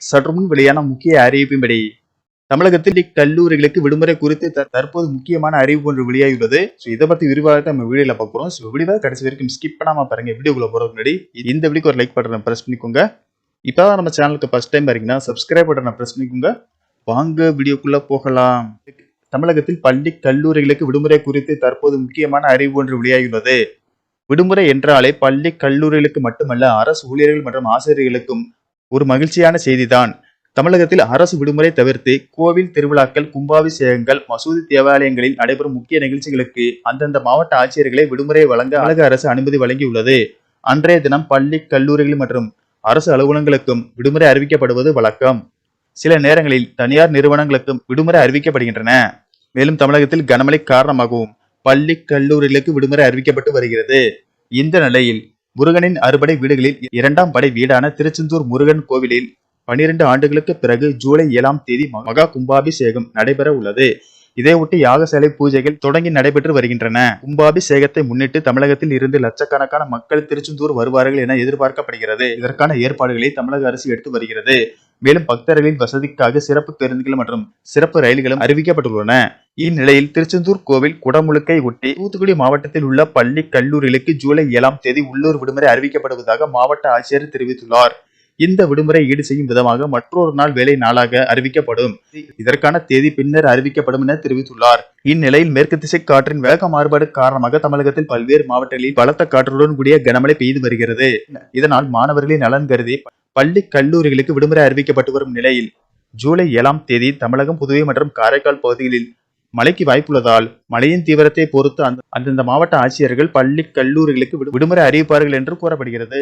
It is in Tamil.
சற்றுமுன் வெளியான முக்கிய அறிவிப்பின்படி தமிழகத்தில் கல்லூரிகளுக்கு விடுமுறை குறித்து த- தற்போது முக்கியமான அறிவு ஒன்று வெளியாகியுள்ளது. ஸோ இதை பற்றி விரிவாக நம்ம வீடியோவில் பார்க்குறோம் ஸோ வீடியோ கடைசி வரைக்கும் ஸ்கிப் பண்ணாம பாருங்கள் வீடியோக்குள்ள போறதுக்கு முன்னாடி இந்த வீடியோக்கு ஒரு லைக் பட்டனை ப்ரெஸ் பண்ணிக்கோங்க. இப்பதான் நம்ம சேனலுக்கு ஃபஸ்ட் டைம் வரீங்கன்னா சப்ஸ்கிரைப் பட்டனை ப்ரெஸ் பண்ணிக்கோங்க. வாங்க வீடியோக்குள்ளே போகலாம். தமிழகத்தில் பள்ளி கல்லூரிகளுக்கு விடுமுறை குறித்து தற்போது முக்கியமான அறிவு ஒன்று வெளியாகியுள்ளது. விடுமுறை என்றாலே பள்ளி கல்லூரிகளுக்கு மட்டுமல்ல அரசு ஊழியர்கள் மற்றும் ஆசிரியர்களுக்கும் ஒரு மகிழ்ச்சியான செய்திதான். தமிழகத்தில் அரசு விடுமுறை தவிர்த்து கோவில் திருவிழாக்கள் கும்பாபிஷேகங்கள் மசூதி தேவாலயங்களில் நடைபெறும் முக்கிய நிகழ்ச்சிகளுக்கு அந்தந்த மாவட்ட ஆட்சியர்களை விடுமுறை வழங்க தமிழக அரசு அனுமதி வழங்கியுள்ளது. அன்றைய தினம் பள்ளி கல்லூரிகள் மற்றும் அரசு அலுவலகங்களுக்கும் விடுமுறை அறிவிக்கப்படுவது வழக்கம். சில நேரங்களில் தனியார் நிறுவனங்களுக்கும் விடுமுறை அறிவிக்கப்படுகின்றன. மேலும் தமிழகத்தில் கனமழை காரணமாகவும் பள்ளி கல்லூரிகளுக்கு விடுமுறை அறிவிக்கப்பட்டு வருகிறது. இந்த நிலையில் முருகனின் அறுபடை வீடுகளில் இரண்டாம் படை வீடான திருச்செந்தூர் முருகன் கோவிலில் பனிரெண்டு ஆண்டுகளுக்கு பிறகு ஜூலை ஏழாம் தேதி மகா கும்பாபிஷேகம் நடைபெற உள்ளது. இதையொட்டி யாகசாலை பூஜைகள் தொடங்கி நடைபெற்று வருகின்றன. கும்பாபிஷேகத்தை முன்னிட்டு தமிழகத்தில் இருந்து லட்சக்கணக்கான மக்கள் திருச்செந்தூர் வருவார்கள் என எதிர்பார்க்கப்படுகிறது. இதற்கான ஏற்பாடுகளை தமிழக அரசு எடுத்து வருகிறது. மேலும் பக்தர்களின் வசதிக்காக சிறப்பு பேருந்துகள் மற்றும் சிறப்பு ரயில்களும் அறிவிக்கப்பட்டுள்ளன. இந்நிலையில் திருச்செந்தூர் கோவில் குடமுழுக்கை ஒட்டி தூத்துக்குடி மாவட்டத்தில் உள்ள பள்ளி கல்லூரிகளுக்கு ஜூலை ஏழாம் தேதி உள்ளூர் விடுமுறை அறிவிக்கப்படுவதாக மாவட்ட ஆட்சியர் தெரிவித்துள்ளார். இந்த விடுமுறை ஈடு செய்யும் விதமாக மற்றொரு நாள் வேலை நாளாக அறிவிக்கப்படும். இதற்கான தேதி பின்னர் அறிவிக்கப்படும் என தெரிவித்துள்ளார். இந்நிலையில் மேற்கு திசை காற்றின் வேக மாறுபாடு காரணமாக தமிழகத்தில் பல்வேறு மாவட்டங்களில் பலத்த காற்றுடன் கூடிய கனமழை பெய்து வருகிறது. இதனால் மாணவர்களின் நலன் கருதி பள்ளி கல்லூரிகளுக்கு விடுமுறை அறிவிக்கப்பட்டு வரும் நிலையில் ஜூலை ஏழாம் தேதி தமிழகம் புதுவை மற்றும் காரைக்கால் பகுதிகளில் மழைக்கு வாய்ப்புள்ளதால் மழையின் தீவிரத்தை பொறுத்து அந்த- அந்தந்த மாவட்ட ஆட்சியர்கள் பள்ளி கல்லூரிகளுக்கு விடுமுறை அறிவிப்பார்கள் என்று கூறப்படுகிறது.